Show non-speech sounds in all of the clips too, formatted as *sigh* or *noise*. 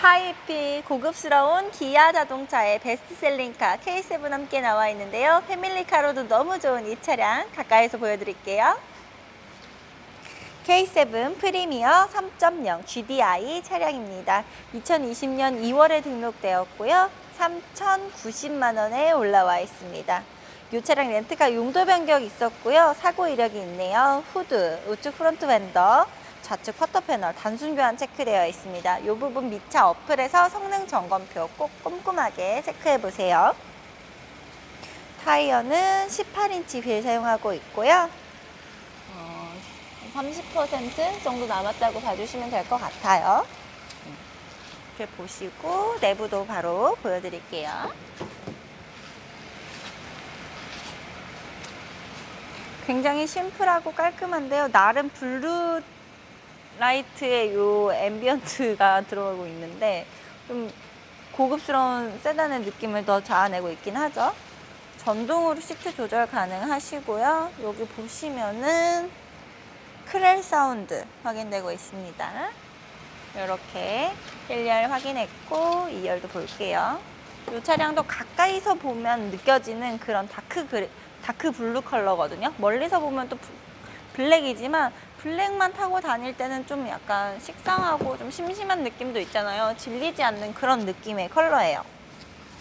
하이피 고급스러운 기아 자동차의 베스트셀링카 K7 함께 나와 있는데요. 패밀리카로도 너무 좋은 이 차량 가까이서 보여드릴게요. K7 프리미어 3.0 GDI 차량입니다. 2020년 2월에 등록되었고요. 3,090만 원에 올라와 있습니다. 이 차량 렌트카 용도 변경 있었고요. 사고 이력이 있네요. 후드, 우측 프론트 벤더, 좌측 퍼터 패널 단순 교환 체크되어 있습니다. 이 부분 미차 어플에서 성능 점검표 꼭 꼼꼼하게 체크해 보세요. 타이어는 18인치 휠 사용하고 있고요. 어, 30% 정도 남았다고 봐주시면 될 것 같아요. 이렇게 보시고 내부도 바로 보여드릴게요. 굉장히 심플하고 깔끔한데요. 나름 블루 라이트의 요 앰비언트가 *laughs* 들어가고 있는데 좀 고급스러운 세단의 느낌을 더 자아내고 있긴 하죠. 전동으로 시트 조절 가능하시고요. 여기 보시면은 크렐 사운드 확인되고 있습니다. 이렇게 1열 확인했고 2열도 볼게요. 이 차량도 가까이서 보면 느껴지는 그런 다크 그레, 다크 블루 컬러거든요. 멀리서 보면 또 부- 블랙이지만 블랙만 타고 다닐 때는 좀 약간 식상하고 좀 심심한 느낌도 있잖아요. 질리지 않는 그런 느낌의 컬러예요.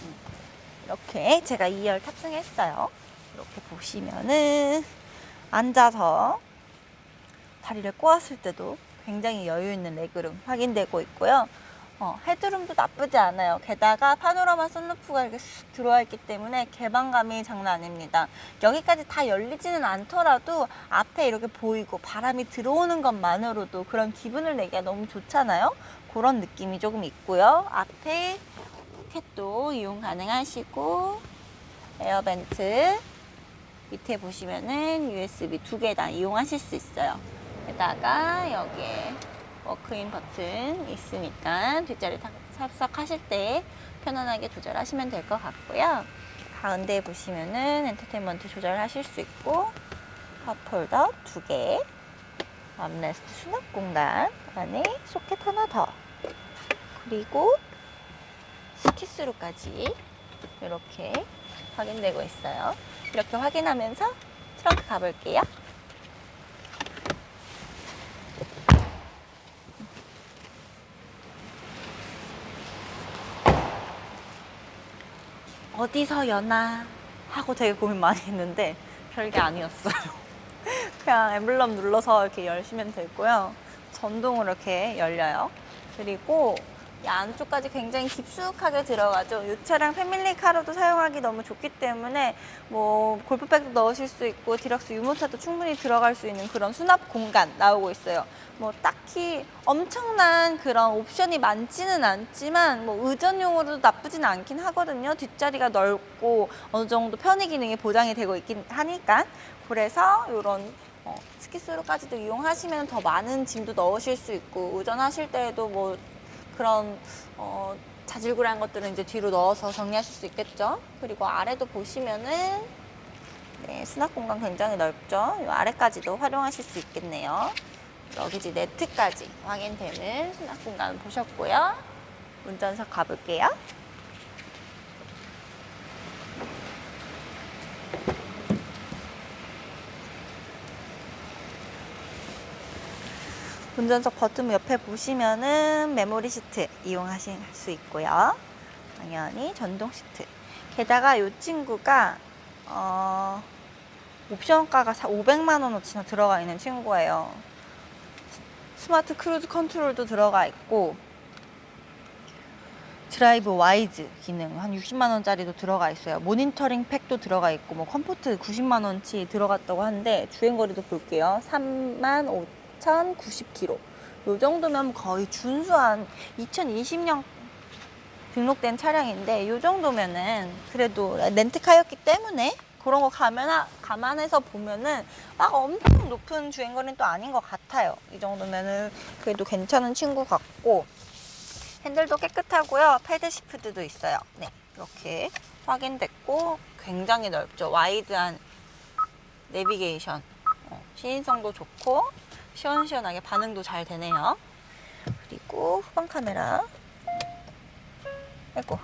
음. 이렇게 제가 2열 탑승했어요. 이렇게 보시면은 앉아서 다리를 꼬았을 때도 굉장히 여유 있는 레그룸 확인되고 있고요. 어, 헤드룸도 나쁘지 않아요. 게다가 파노라마 선루프가 이렇게 쑥 들어와 있기 때문에 개방감이 장난 아닙니다. 여기까지 다 열리지는 않더라도 앞에 이렇게 보이고 바람이 들어오는 것만으로도 그런 기분을 내기가 너무 좋잖아요. 그런 느낌이 조금 있고요. 앞에 포켓도 이용 가능하시고 에어벤트 밑에 보시면은 USB 두 개 다 이용하실 수 있어요. 게다가 여기에 워크인 버튼 있으니까 뒷자리 탁- 삽석하실 때 편안하게 조절하시면 될 것 같고요. 가운데 보시면은 엔터테인먼트 조절하실 수 있고 컵홀더 두 개, 암레스트 수납 공간 안에 소켓 하나 더 그리고 스키스루까지 이렇게 확인되고 있어요. 이렇게 확인하면서 트렁크 가볼게요. 어디서 여나 하고 되게 고민 많이 했는데 별게 아니었어요. *laughs* 그냥 엠블럼 눌러서 이렇게 열시면 되고요. 전동으로 이렇게 열려요. 그리고 이 안쪽까지 굉장히 깊숙하게 들어가죠. 이 차량 패밀리카로도 사용하기 너무 좋기 때문에 뭐 골프백도 넣으실 수 있고 디럭스 유모차도 충분히 들어갈 수 있는 그런 수납 공간 나오고 있어요. 뭐 딱히 엄청난 그런 옵션이 많지는 않지만 뭐 의전용으로도 나쁘진 않긴 하거든요. 뒷자리가 넓고 어느 정도 편의 기능이 보장이 되고 있긴 하니까 그래서 이런 어, 스키스로까지도 이용하시면 더 많은 짐도 넣으실 수 있고 의전하실 때에도 뭐 그런 어, 자질구레한 것들은 이제 뒤로 넣어서 정리하실 수 있겠죠. 그리고 아래도 보시면은 네, 수납 공간 굉장히 넓죠. 이 아래까지도 활용하실 수 있겠네요. 여기지 네트까지 확인되는 수납 공간 보셨고요. 운전석 가볼게요. 운전석 버튼 옆에 보시면은 메모리 시트 이용하실 수 있고요. 당연히 전동 시트. 게다가 이 친구가 어, 옵션가가 500만 원어치나 들어가 있는 친구예요. 스마트 크루즈 컨트롤도 들어가 있고 드라이브 와이즈 기능 한 60만 원짜리도 들어가 있어요. 모니터링 팩도 들어가 있고 뭐 컴포트 90만 원치 들어갔다고 하는데 주행 거리도 볼게요. 3만 5,090km. 요 정도면 거의 준수한 2020년 등록된 차량인데 요 정도면은 그래도 렌트카였기 때문에 그런 거 가면 감안해서 보면은 막 엄청 높은 주행 거리는 또 아닌 것 같아요. 이 정도면은 그래도 괜찮은 친구 같고 핸들도 깨끗하고요. 패드 시프트도 있어요. 네, 이렇게 확인됐고 굉장히 넓죠. 와이드한 내비게이션. 어, 시인성도 좋고 시원시원하게 반응도 잘 되네요. 그리고 후방 카메라 아이고.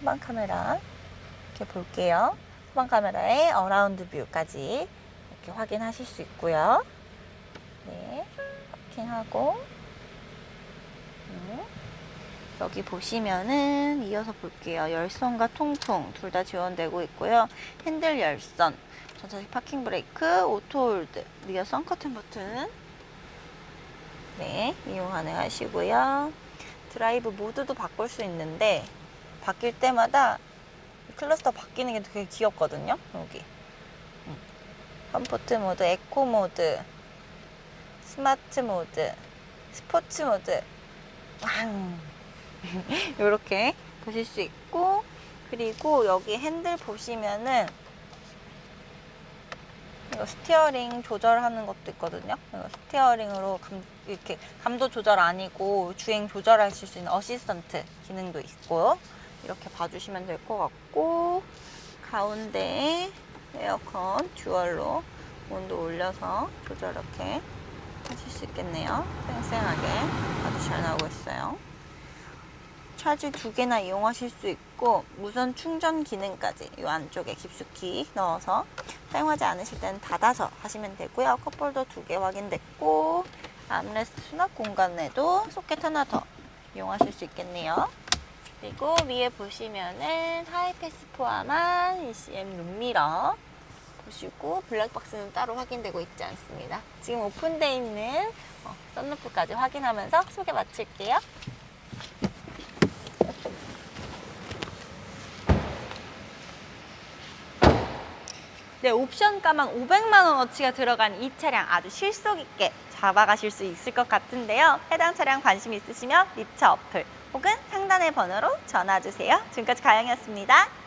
후방 카메라 이렇게 볼게요. 후방 카메라의 어라운드 뷰까지 이렇게 확인하실 수 있고요. 네, 파킹하고 음. 여기 보시면은 이어서 볼게요. 열선과 통풍 둘 다 지원되고 있고요. 핸들 열선, 전자식 파킹 브레이크, 오토 홀드, 리어 선 커튼 버튼 네, 이용 가능하시고요. 드라이브 모드도 바꿀 수 있는데 바뀔 때마다 클러스터 바뀌는 게 되게 귀엽거든요. 여기 음. 컴포트 모드, 에코 모드, 스마트 모드, 스포츠 모드, 왕 *laughs* 이렇게 보실 수 있고 그리고 여기 핸들 보시면은 이거 스티어링 조절하는 것도 있거든요. 이거 스티어링으로 감, 이렇게 감도 조절 아니고 주행 조절하실 수 있는 어시스턴트 기능도 있고 이렇게 봐주시면 될 것 같고 가운데에 에어컨 듀얼로 온도 올려서 조절 이렇게 하실 수 있겠네요. 쌩쌩하게 아주 잘 나오고 있어요. 차지 두 개나 이용하실 수 있고 무선 충전 기능까지 이 안쪽에 깊숙이 넣어서 사용하지 않으실 때는 닫아서 하시면 되고요. 컵홀더 두 개 확인됐고 암레스트 수납 공간에도 소켓 하나 더 이용하실 수 있겠네요. 그리고 위에 보시면은 하이패스 포함한 ECM 룸미러 보시고 블랙박스는 따로 확인되고 있지 않습니다. 지금 오픈되어 있는 어, 썬루프까지 확인하면서 소개 마칠게요. 네, 옵션 가망 500만 원어치가 들어간 이 차량 아주 실속 있게 잡아가실 수 있을 것 같은데요. 해당 차량 관심 있으시면 리처 어플 혹은 상단의 번호로 전화 주세요. 지금까지 가영이었습니다.